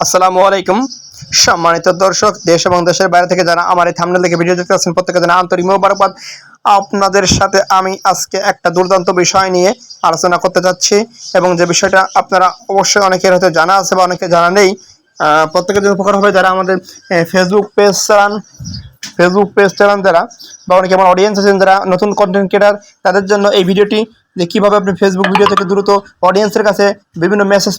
আসসালামু আলাইকুম। সম্মানিত দর্শক, দেশ এবং দেশের বাইরে থেকে যারা আমার এই থামনেল থেকে ভিডিও দেখতে পাচ্ছেন প্রত্যেকে জানা আন্তরিক মোবারকবাদ। আপনাদের সাথে আমি আজকে একটা দুর্দান্ত বিষয় নিয়ে আলোচনা করতে যাচ্ছি এবং যে বিষয়টা আপনারা অবশ্যই অনেকের হয়তো জানা আছে বা অনেকে জানা নেই প্রত্যেকের জন্য উপকার হবে যারা আমাদের ফেসবুক পেজ চালান ফেসবুক পেজ চালান যারা বা অনেকে আমার অডিয়েন্স আছেন যারা নতুন কন্টেন্ট ক্রিয়েটার তাদের জন্য এই ভিডিওটি যে কীভাবে আপনি ফেসবুক ভিডিও থেকে দ্রুত অডিয়েন্সের কাছে বিভিন্ন মেসেজ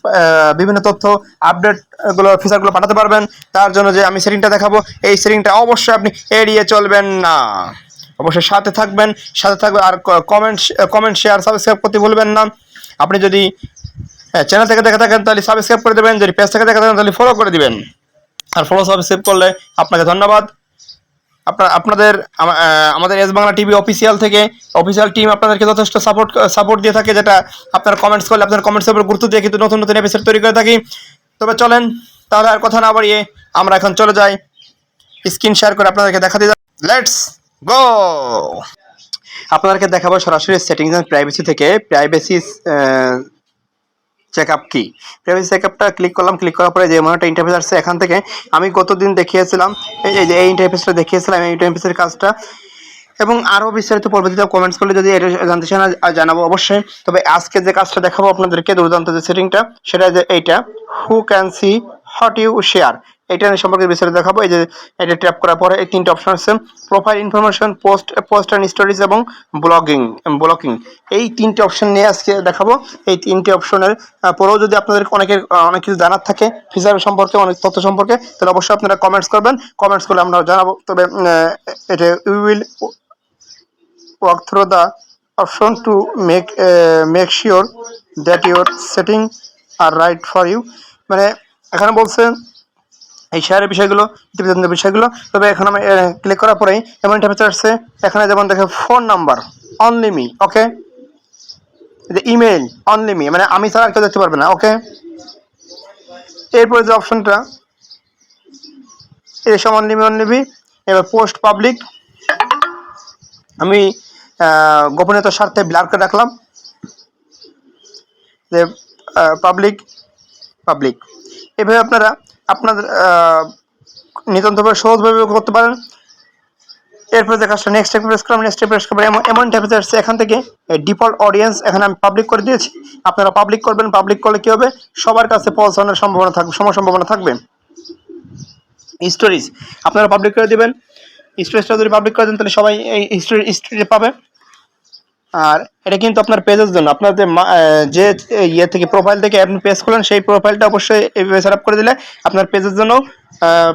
বিভিন্ন তথ্য আপডেটগুলো ফিচারগুলো পাঠাতে পারবেন। তার জন্য যে আমি সেটিংটা দেখাবো, এই সেটিংটা অবশ্যই আপনি এড়িয়ে চলবেন না। অবশ্যই সাথে থাকবেন সাথে থাকবেন, আর কমেন্ট কমেন্ট শেয়ার সাবস্ক্রাইব করতে ভুলবেন না। আপনি যদি চ্যানেল থেকে দেখে থাকেন, তাহলে সাবস্ক্রাইব করে দেবেন। যদি পেজ থেকে দেখে থাকেন, তাহলে ফলো করে দিবেন। আর ফলো সাবস্ক্রাইব করলে আপনাকে ধন্যবাদ। আপনার, আপনাদের আমাদের এস বাংলা টিভি অফিসিয়াল থেকে অফিসিয়াল টিম আপনাদেরকে যথেষ্ট সাপোর্ট সাপোর্ট দিয়ে থাকে, যেটা আপনার কমেন্টস করলে আপনার কমেন্টসের উপর গুরুত্ব দিয়ে কিন্তু নতুন নতুন এপিসোড তৈরি করে থাকি। তবে চলেন, তাহলে আর কথা না বাড়িয়ে আমরা এখন চলে যাই। স্ক্রিন শেয়ার করে আপনাদেরকে দেখাতে লেটস গো আপনাদেরকে দেখাবো সরাসরি সেটিংস অ্যান্ড প্রাইভেসি থেকে। প্রাইভেসি চেক আপ কি প্রাইভেসি চেক আপটা ক্লিক করলাম ক্লিক করার পরে যে এমন একটা ইন্টারফেস আসছে এখান থেকে আমি গতদিন দেখিয়েছিলাম, এই এই যে এই ইন্টারফেসটা দেখিয়েছিলাম, এই ইন্টারফেসের কাজটা। এবং আরও বিস্তারিত পরবর্তীতে কমেন্টস করলে যদি এটা জানতে চান জানাব অবশ্যই। তবে আজকে যে কাজটা দেখাবো আপনাদেরকে, দুর্দান্ত যে সেটিংটা সেটা যে এইটা। Who can see what you share এটা সম্পর্কে বিস্তারিত দেখাবো। এই যে, এটা ট্যাপ করার পরে এই তিনটে অপশন আছে। Profile information post post and stories এবং ব্লগিং ব্লকিং এই তিনটে অপশন নিয়ে আজকে দেখাবো। এই তিনটে অপশনের পরেও যদি আপনাদের অনেকের অনেক কিছু জানার থাকে ফিচার সম্পর্কে, অনেক তথ্য সম্পর্কে, তাহলে অবশ্যই আপনারা কমেন্টস করবেন। কমেন্টস করলে আমরা জানাব। তবে এটা we will walk through the option to make make sure that your setting are right for you মানে এখানে বলছে এই শেয়ারের বিষয়গুলো ইতিবাচক বিষয়গুলো। তবে এখন আমি ক্লিক করার পরেই এমন ইন্টারফেস আসছে, এখানে যেমন দেখে phone number only me okay email only me মানে আমি ছাড়া কেউ দেখতে পারবে না ওকে এরপরে যে অপশনটা এসব অনলি মি অনলি মি এবার পোস্ট পাবলিক আমি গোপনীয়তার স্বার্থে ব্লার করে রাখলাম। যে পাবলিক পাবলিক এভাবে আপনারা আপনাদের নিতান্তভাবে সহজভাবে করতে পারেন। এরপরে যে কাজটা নেক্সট স্টেপ প্রেস করলাম নেক্সট প্রেস করবেন এমন এমন টাইপের আসছে এখান থেকে ডিফল্ট অডিয়েন্স এখানে আমি পাবলিক করে দিয়েছি। আপনারা পাবলিক করবেন পাবলিক করলে কী হবে? সবার কাছে পৌঁছানোর সম্ভাবনা থাকবে সময় সম্ভাবনা থাকবে। স্টোরিজ আপনারা পাবলিক করে দিবেন। স্টোরিজটা যদি পাবলিক করে দেন, তাহলে সবাই এই স্টোরি স্টোরি পাবে। আর এটা কিন্তু আপনার পেজের জন্য। আপনার যে ইয়ে থেকে প্রোফাইল থেকে আপনি পেজ খুলেন সেই প্রোফাইলটা অবশ্যই এইভাবে সেট আপ করে দিলে আপনার পেজের জন্য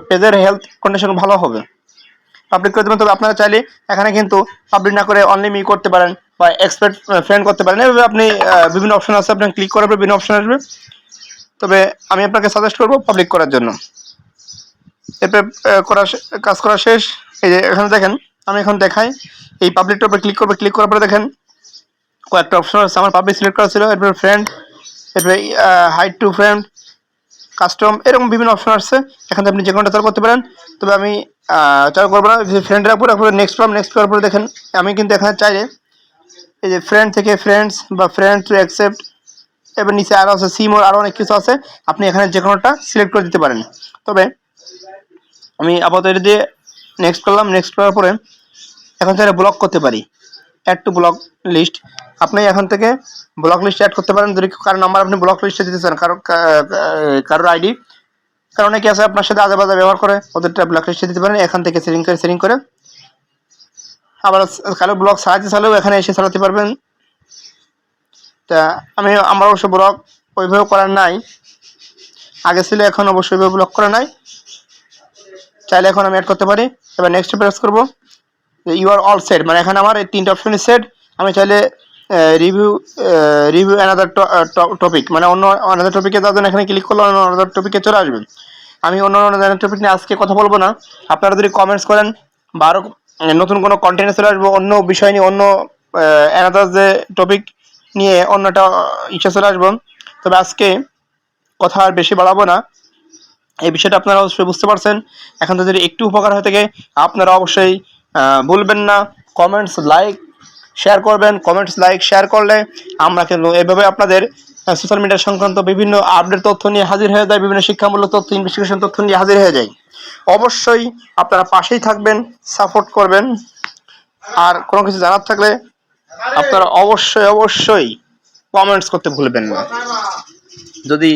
পেজের হেলথ কন্ডিশন ভালো হবে। পাবলিক করে দেবেন। তবে আপনারা চাইলে এখানে কিন্তু পাবলিক না করে অনলি মি করতে পারেন বা এক্সপার্ট ফ্রেন্ড করতে পারেন। এভাবে আপনি বিভিন্ন অপশন আছে। আপনি ক্লিক করার পর বিভিন্ন অপশন আসবে। তবে আমি আপনাকে সাজেস্ট করব পাবলিক করার জন্য। এরপরে করা কাজ করা শেষ। এই যে, এখানে দেখেন, আমি এখন দেখাই। এই পাবলিকটার উপরে ক্লিক করব। ক্লিক করার পরে দেখেন কয়েকটা অপশন আছে। আমার পাবলিক সিলেক্ট করা ছিল, এরপরে ফ্রেন্ড এরপরে হাইট টু ফ্রেন্ড কাস্টম এরকম বিভিন্ন অপশন আসছে। এখান থেকে আপনি যে কোনোটা চালু করতে পারেন। তবে আমি চালু করব না। ফ্রেন্ডের উপরে উপরে নেক্সট পাম নেক্সট করার পরে দেখেন। আমি কিন্তু এখানে চাইলে এই যে ফ্রেন্ড থেকে ফ্রেন্ডস বা ফ্রেন্ড টু অ্যাকসেপ্ট এবার নিচে আরও আছে সিম ওর আরও অনেক কিছু আছে। আপনি এখানে যে কোনোটা সিলেক্ট করে দিতে পারেন। তবে আমি আপাতত এটা দিয়ে নেক্সট করলাম। নেক্সট করার পরে এখন চাইলে ব্লক করতে পারি। অ্যাড টু ব্লক লিস্ট আপনি এখন থেকে ব্লক লিস্টে অ্যাড করতে পারেন। যদি কারও নাম্বার আপনি ব্লক লিস্টে দিতে চান, কারও কারোর আইডি কারণ অনেকে আছে আপনার সাথে আজে বাজে ব্যবহার করে, ওদেরটা ব্লক লিস্টে দিতে পারেন। এখান থেকে সেটিং করে সেটিং করে। আবার কারও ব্লক সাহায্যে চালেও এখানে এসে চালাতে পারবেন। তা আমি, আমার অবশ্য ব্লক ওইভাবে করার নাই। আগে ছিল, এখন অবশ্যই ওইভাবে ব্লক করা নাই। চাইলে এখন আমি অ্যাড করতে পারি। এবার নেক্সট প্রেস করব। ইউ আর অল সেট মানে এখানে আমার এই তিনটে অপশনই সেট আমি চাইলে রিভিউ রিভিউ অ্যানাদার টপিক মানে অন্য অ্যানাদার টপিকে তাদের এখানে ক্লিক করলে অন্য অ্যানাদার টপিকে চলে আসবেন আমি অন্য অন্য অ্যানাদার টপিক নিয়ে আজকে কথা বলব না। আপনারা যদি কমেন্টস করেন বা আরও নতুন কোনো কন্টেন্টে চলে আসব, অন্য বিষয় নিয়ে, অন্য অ্যানাদার যে টপিক নিয়ে অন্যটা ইচ্ছা চলে আসব। তবে আজকে কথা আর বেশি বাড়াবো না। এই বিষয়টা আপনারা অবশ্যই বুঝতে পারছেন। এখন যদি একটু উপকার হয়ে থাকে, আপনারা অবশ্যই ভুলবেন না। কমেন্টস লাইক শেয়ার করবেন কমেন্টস লাইক শেয়ার করলে আমরা কিন্তু এভাবে আপনাদের সোশ্যাল মিডিয়া সংক্রান্ত বিভিন্ন আপডেট তথ্য নিয়ে হাজির হয়ে যায় বিভিন্ন শিক্ষামূলক তথ্য ইনভেস্টিগেশন তথ্য নিয়ে হাজির হয়ে যায় অবশ্যই আপনারা পাশেই থাকবেন সাপোর্ট করবেন। আর কোনো কিছু জানার থাকলে আপনারা অবশ্যই অবশ্যই কমেন্টস করতে ভুলবেন না। যদি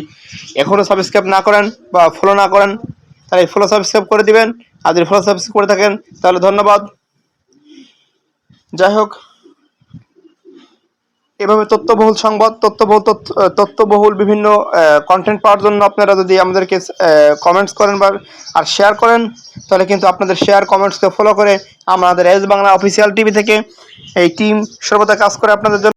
এখনও সাবস্ক্রাইব না করেন বা ফলো না করেন, তাহলে ফলো সাবস্ক্রাইব করে দিবেন। আর যদি ফলো সাবস্ক্রাইব করে থাকেন, তাহলে ধন্যবাদ। যাই হোক এভাবে তথ্যবহুল সংবাদ, তথ্যবহুল তথ্য তথ্যবহুল বিভিন্ন কন্টেন্ট পাওয়ার জন্য আপনারা যদি আমাদেরকে কমেন্টস করেন বা, আর শেয়ার করেন, তাহলে কিন্তু আপনাদের শেয়ার কমেন্টসকে ফলো করে আমাদের এস বাংলা অফিসিয়াল টিভি থেকে এই টিম সর্বদা কাজ করে আপনাদের জন্য।